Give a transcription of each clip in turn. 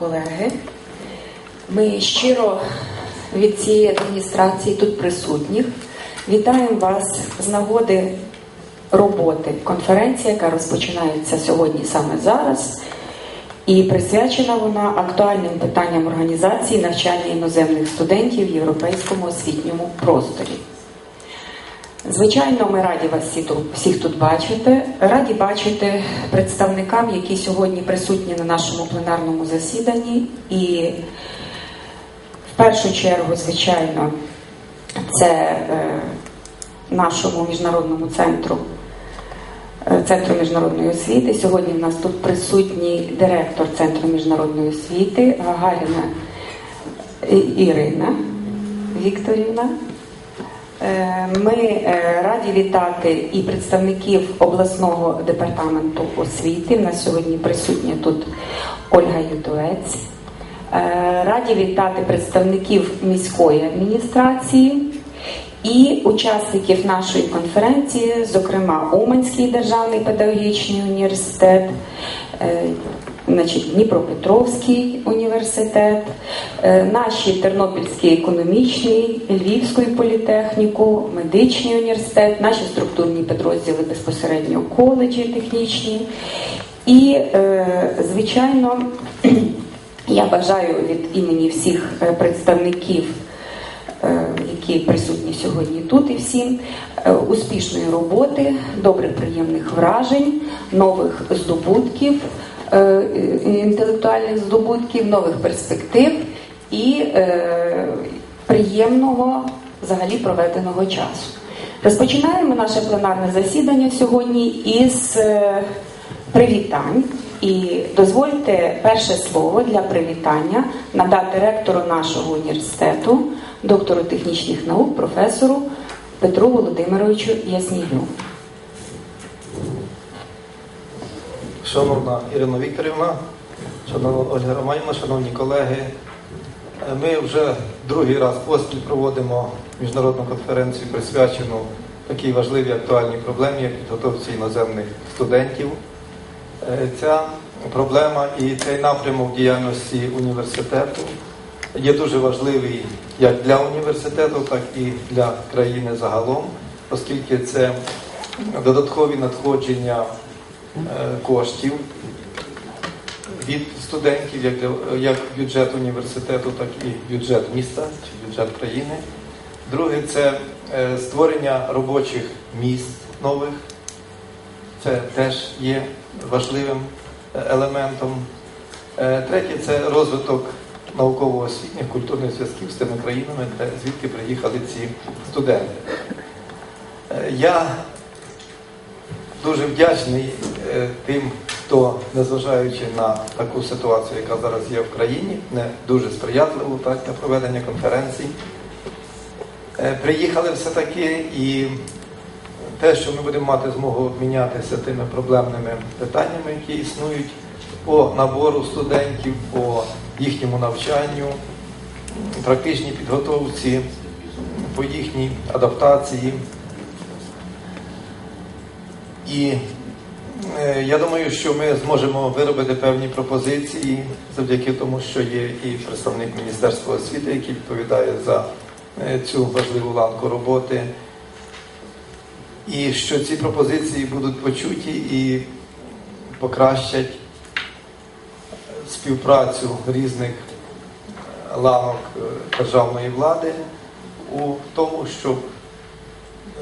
Колеги, ми щиро від цієї адміністрації тут присутніх. Вітаємо вас з нагоди роботи. Конференції, яка розпочинається сьогодні саме зараз, і присвячена вона актуальним питанням організації навчання іноземних студентів в європейському освітньому просторі. Звичайно, ми раді вас всі тут, всіх тут бачити. Раді бачити представникам, які сьогодні присутні на нашому пленарному засіданні. І в першу чергу, звичайно, це е, нашому міжнародному центру, е, центру міжнародної освіти. Сьогодні в нас тут присутній директор Центру міжнародної освіти Гагаріна Ірина Вікторівна. Е, Ми е, раді вітати і представників обласного департаменту освіти. У нас сьогодні присутня тут Ольга Ютовець. Е, Раді вітати представників міської адміністрації і учасників нашої конференції, зокрема Уманський державний педагогічний університет. Значить, Дніпропетровський університет, е, наші Тернопільський економічний, Львівський політехніку, медичний університет, наші структурні підрозділи безпосередньо коледжі технічні. І, е, звичайно, я бажаю від імені всіх е, представників які присутні сьогодні тут і всім, успішної роботи, добрих приємних вражень, нових здобутків, інтелектуальних здобутків, нових перспектив і е, приємного взагалі проведеного часу. Розпочинаємо наше пленарне засідання сьогодні із е, привітань. І дозвольте перше слово для привітання надати ректору нашого університету, доктору технічних наук, професору Петру Володимировичу Яснігю. Шановна Ірина Вікторівна, шановна Ольга Романівна, шановні колеги, ми вже другий раз поспіль проводимо міжнародну конференцію, присвячену такій важливій актуальній проблемі, як підготовці іноземних студентів. Е, Ця проблема і цей напрямок діяльності університету є дуже важливий як для університету, так і для країни загалом, оскільки це додаткові надходження е, коштів від студентів, як, бюджет університету, так і бюджет міста чи бюджет країни. Друге це е, створення робочих місць нових. Це теж є важливим е, елементом. Е, Третє це розвиток науково-освітніх культурних зв'язків з тими країнами, де звідки приїхали ці студенти. Е, Я дуже вдячний е, тим, хто, незважаючи на таку ситуацію, яка зараз є в країні, не дуже сприятливу так, для проведення конференцій, е, приїхали все-таки і те, що ми будемо мати змогу обмінятися тими проблемними питаннями, які існують по набору студентів, по їхньому навчанню, практичній підготовці, по їхній адаптації. І е, я думаю, що ми зможемо виробити певні пропозиції завдяки тому, що є і представник Міністерства освіти, який відповідає за е, цю важливу ланку роботи. І що ці пропозиції будуть почуті і покращать співпрацю різних ланок е, державної влади у тому, щоб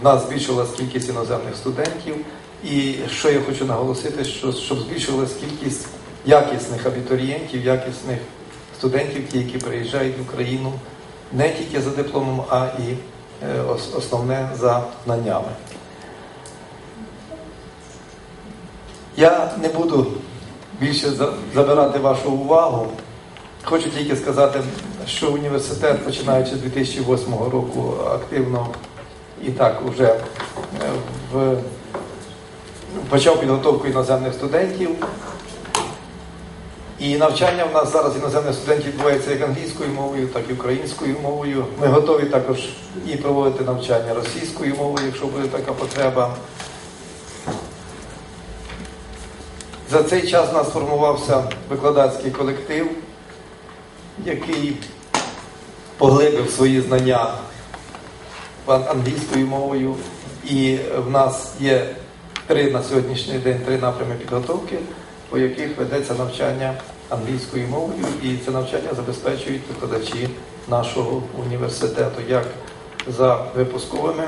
в нас збільшилась кількість іноземних студентів. І що я хочу наголосити, що щоб збільшилась кількість якісних абітурієнтів, якісних студентів, ті, які приїжджають в Україну не тільки за дипломом, а і е, основне за знаннями. Я не буду більше забирати вашу увагу. Хочу тільки сказати, що університет, починаючи з 2008 року, активно і так вже е, в, почав підготовку іноземних студентів. І навчання в нас зараз іноземних студентів відбувається як англійською мовою, так і українською мовою. Ми готові також і проводити навчання російською мовою, якщо буде така потреба. За цей час у нас сформувався викладацький колектив, який поглибив свої знання ан- англійською мовою. І в нас є три на сьогоднішній день три напрями підготовки, по яких ведеться навчання англійською мовою, і це навчання забезпечують викладачі нашого університету, як за випусковими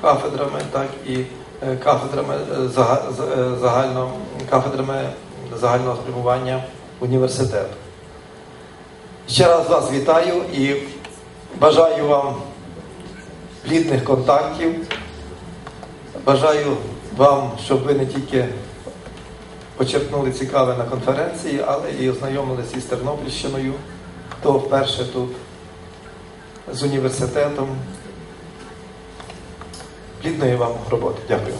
кафедрами, так і е, кафедрами е, е, загально, кафедрами загального спрямування університету. Ще раз вас вітаю і бажаю вам плідних контактів. Бажаю вам, щоб ви не тільки почерпнули цікаве на конференції, але і ознайомилися із Тернопільщиною, хто вперше тут з університетом. Плідної вам роботи. Дякую.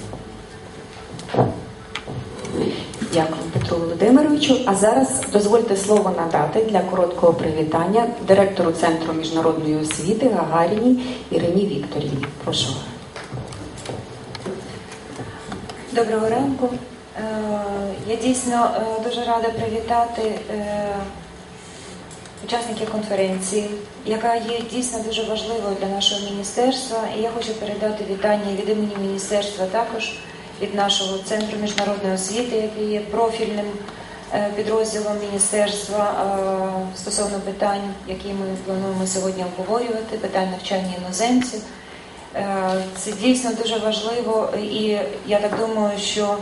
Дякую Петру Володимировичу. А зараз дозвольте слово надати для короткого привітання директору Центру міжнародної освіти Гагаріній Ірині Вікторівні. Прошу. Доброго ранку. Е, Я дійсно е, дуже рада привітати е, учасників конференції, яка є дійсно дуже важливою для нашого міністерства. І я хочу передати вітання від імені міністерства також від нашого центру міжнародної освіти, який є профільним е, підрозділом міністерства е, стосовно питань, які ми плануємо сьогодні обговорювати, питань навчання іноземців. Е, Це дійсно дуже важливо, і я так думаю, що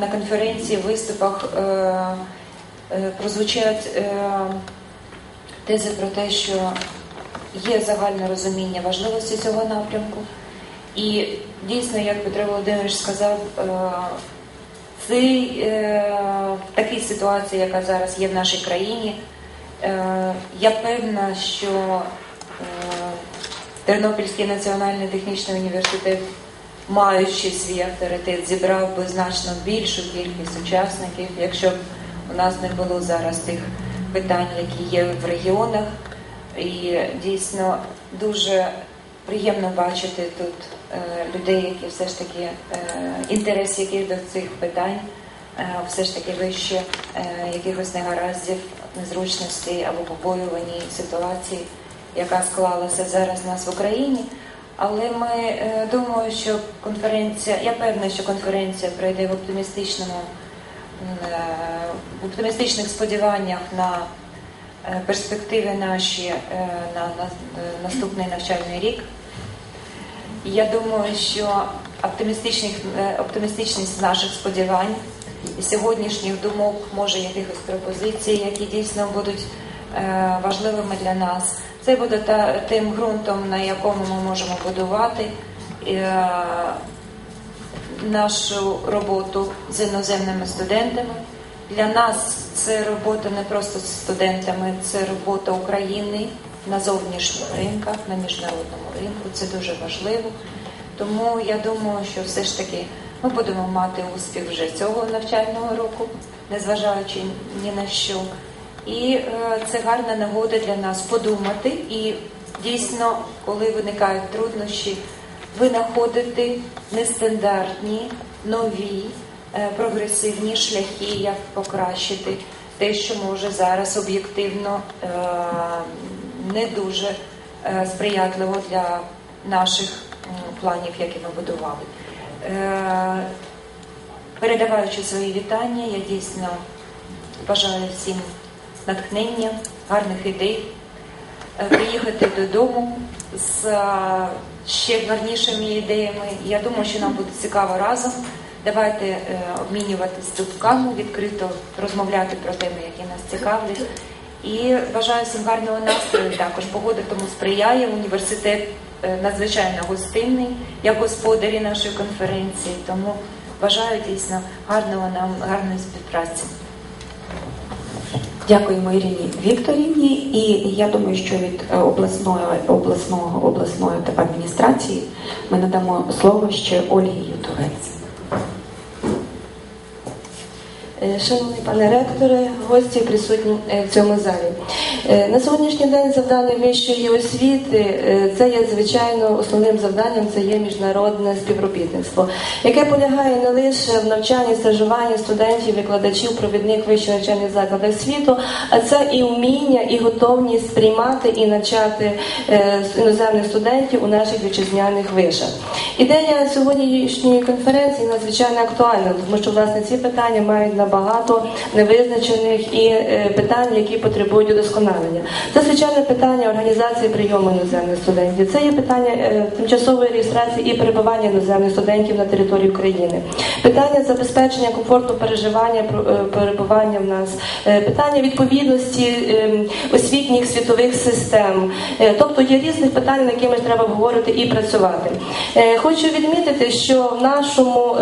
на конференції, виступах прозвучать тези про те, що є загальне розуміння важливості цього напрямку. І дійсно, як Петро Володимирович сказав, е, цей, е, в такій ситуації, яка зараз є в нашій країні, е, я певна, що е, Тернопільський національний технічний університет, маючи свій авторитет, зібрав би значно більшу кількість учасників, якщо б у нас не було зараз тих питань, які є в регіонах. І дійсно дуже приємно бачити тут е, людей, які все ж таки е, інтерес яких до цих питань е, все ж таки вище е, якихось негараздів, незручностей або побоювані ситуації, яка склалася зараз в нас в Україні. Але ми е, думаю, що конференція, я певна, що конференція пройде в оптимістичному е, в оптимістичних сподіваннях на е, перспективи наші е, на, на е, наступний навчальний рік. І Я думаю, що оптимістичних, е, оптимістичність наших сподівань і сьогоднішніх думок, може якихось пропозицій, які дійсно будуть е, важливими для нас. Це буде та, тим ґрунтом, на якому ми можемо будувати е, нашу роботу з іноземними студентами. Для нас це робота не просто з студентами, це робота України на зовнішніх ринках, на міжнародному ринку. Це дуже важливо. Тому я думаю, що все ж таки ми будемо мати успіх вже цього навчального року, незважаючи ні на що. І е, це гарна нагода для нас подумати і дійсно, коли виникають труднощі, винаходити нестандартні, нові, е, прогресивні шляхи, як покращити те, що може зараз об'єктивно е, не дуже е, сприятливо для наших планів, які ми будували. Е, Передаваючи свої вітання, я дійсно бажаю всім натхнення, гарних ідей, е, приїхати додому з ще гарнішими ідеями. Я думаю, що нам буде цікаво разом. Давайте обмінюватись думками, відкрито розмовляти про теми, які нас цікавлять. І бажаю всім гарного настрою. Також погода тому сприяє. Університет е, надзвичайно гостинний, як господарі нашої конференції. Тому бажаю дійсно гарного нам гарної співпраці. Дякуємо Ірині Вікторівні. І я думаю, що від е, обласної обласного обласної адміністрації ми надамо слово ще Ольгі Ютовець. Е, Шановний пане ректоре, гості присутні е, в цьому залі. Е, На сьогоднішній день завдання вищої освіти е, це є звичайно основним завданням це є міжнародне співробітництво, яке полягає не лише в навчанні, стажуванні студентів, викладачів, провідних вищих навчальних закладах світу, а це і вміння, і готовність сприймати і навчати е, іноземних студентів у наших вітчизняних вишах. Ідея сьогоднішньої конференції надзвичайно актуальна, тому що власне ці питання мають набагато невизначених і питань, які потребують удосконалення. Це звичайне питання організації прийому іноземних студентів. Це є питання е, тимчасової реєстрації і перебування іноземних студентів на території України. Питання забезпечення комфорту переживання е, перебування в нас, Е, питання відповідності е, освітніх світових систем. Тобто є різних питань, над якими треба обговорити і працювати. Хочу відмітити, що в нашому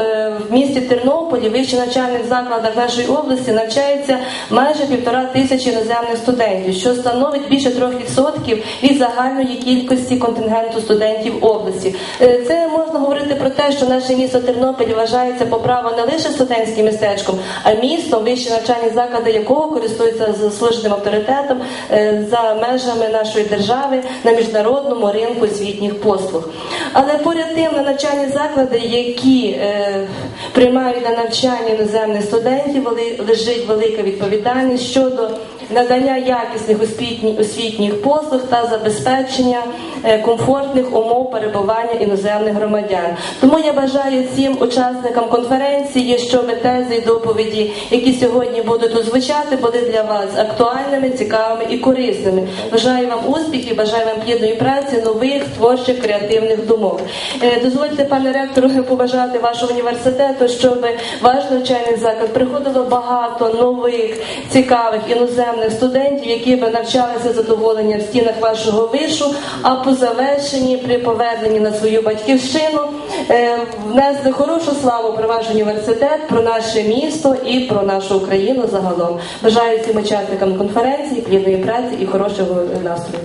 в місті Тернополі, вищих навчальних закладах нашої області навчається майже півтора тисячі іноземних студентів, що становить більше 3% від загальної кількості контингенту студентів області. Е, Це можна говорити про те, що наше місто Тернопіль вважається по праву не лише студентським містечком, а містом, вищі навчальні заклади якого користуються заслуженим авторитетом е, за межами нашої держави на міжнародному ринку освітніх послуг. Але поряд тим на навчальні заклади, які е, приймають на навчання іноземних студентів, лежить велика відповідальність щодо надання якісних освітні- освітніх послуг та забезпечення е, комфортних умов перебування іноземних громадян. Тому я бажаю всім учасникам конференції, щоб тези і доповіді, які сьогодні будуть озвучати, були для вас актуальними, цікавими і корисними. Бажаю вам успіхів, бажаю вам плідної праці, нових творчих креативних думок. Е, Дозвольте, пане ректору, побажати вашого університету, щоб ваш навчальний заклад приходило багато нових цікавих іноземних студентів, які би навчалися задоволення в стінах вашого вишу, а по завершенні при поверненні на свою батьківщину е, внесли хорошу славу про ваш університет, про наше місто і про нашу Україну загалом. Бажаю всім учасникам конференції плідної праці і хорошого настрою.